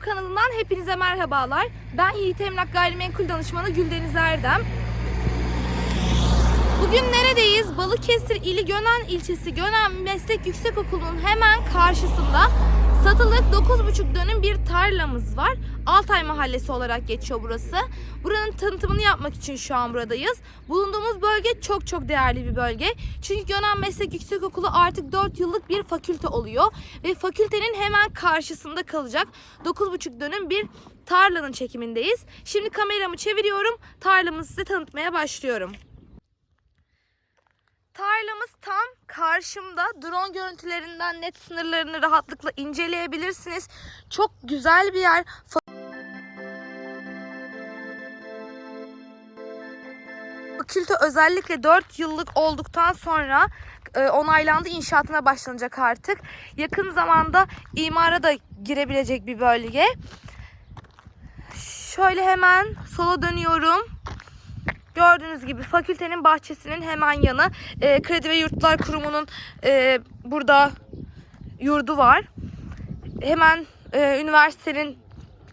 kanalından hepinize merhabalar. Ben Yiğit Emlak Gayrimenkul Danışmanı Güldeniz Erdem. Bugün neredeyiz? Balıkesir ili Gönen ilçesi Gönen Meslek Yüksekokulu'nun hemen karşısında satılık 9,5 dönüm bir tarlamız var. Altay Mahallesi olarak geçiyor burası. Buranın tanıtımını yapmak için şu an buradayız. Bulunduğumuz bölge çok çok değerli bir bölge. Çünkü Gönen Meslek Yüksekokulu artık 4 yıllık bir fakülte oluyor. Ve fakültenin hemen karşısında kalacak 9,5 dönüm bir tarlanın çekimindeyiz. Şimdi kameramı çeviriyorum. Tarlamızı size tanıtmaya başlıyorum. Tarlamız tam karşımda. Drone görüntülerinden net sınırlarını rahatlıkla inceleyebilirsiniz. Çok güzel bir yer. Fakülte özellikle 4 yıllık olduktan sonra e, onaylandı inşaatına başlanacak artık. Yakın zamanda imara da girebilecek bir bölge. Şöyle hemen sola dönüyorum. Gördüğünüz gibi fakültenin bahçesinin hemen yanı e, Kredi ve Yurtlar Kurumu'nun e, burada yurdu var. Hemen e, üniversitenin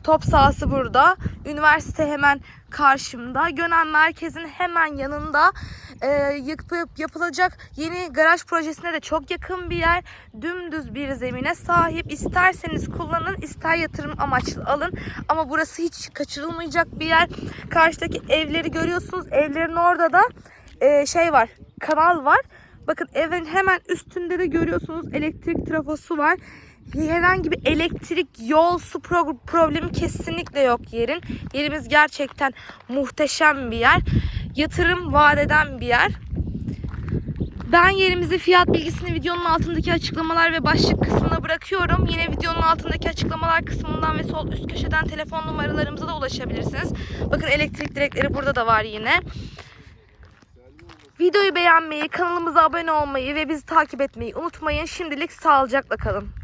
top sahası burada. Üniversite hemen karşımda. Gönen merkezin hemen yanında e, yapıp yapılacak yeni garaj projesine de çok yakın bir yer. Dümdüz bir zemine sahip. İsterseniz kullanın, ister yatırım amaçlı alın. Ama burası hiç kaçırılmayacak bir yer. Karşıdaki evleri görüyorsunuz. Evlerin orada da e, şey var, kanal var. Bakın evin hemen üstünde de görüyorsunuz elektrik trafosu var. Herhangi bir elektrik, yol, su pro- problemi kesinlikle yok yerin. Yerimiz gerçekten muhteşem bir yer. Yatırım vaat bir yer. Ben yerimizi fiyat bilgisini videonun altındaki açıklamalar ve başlık kısmına bırakıyorum. Yine videonun altındaki açıklamalar kısmından ve sol üst köşeden telefon numaralarımıza da ulaşabilirsiniz. Bakın elektrik direkleri burada da var yine. Videoyu beğenmeyi, kanalımıza abone olmayı ve bizi takip etmeyi unutmayın. Şimdilik sağlıcakla kalın.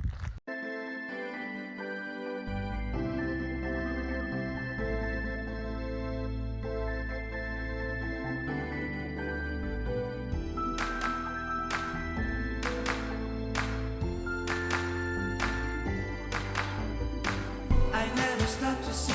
da tua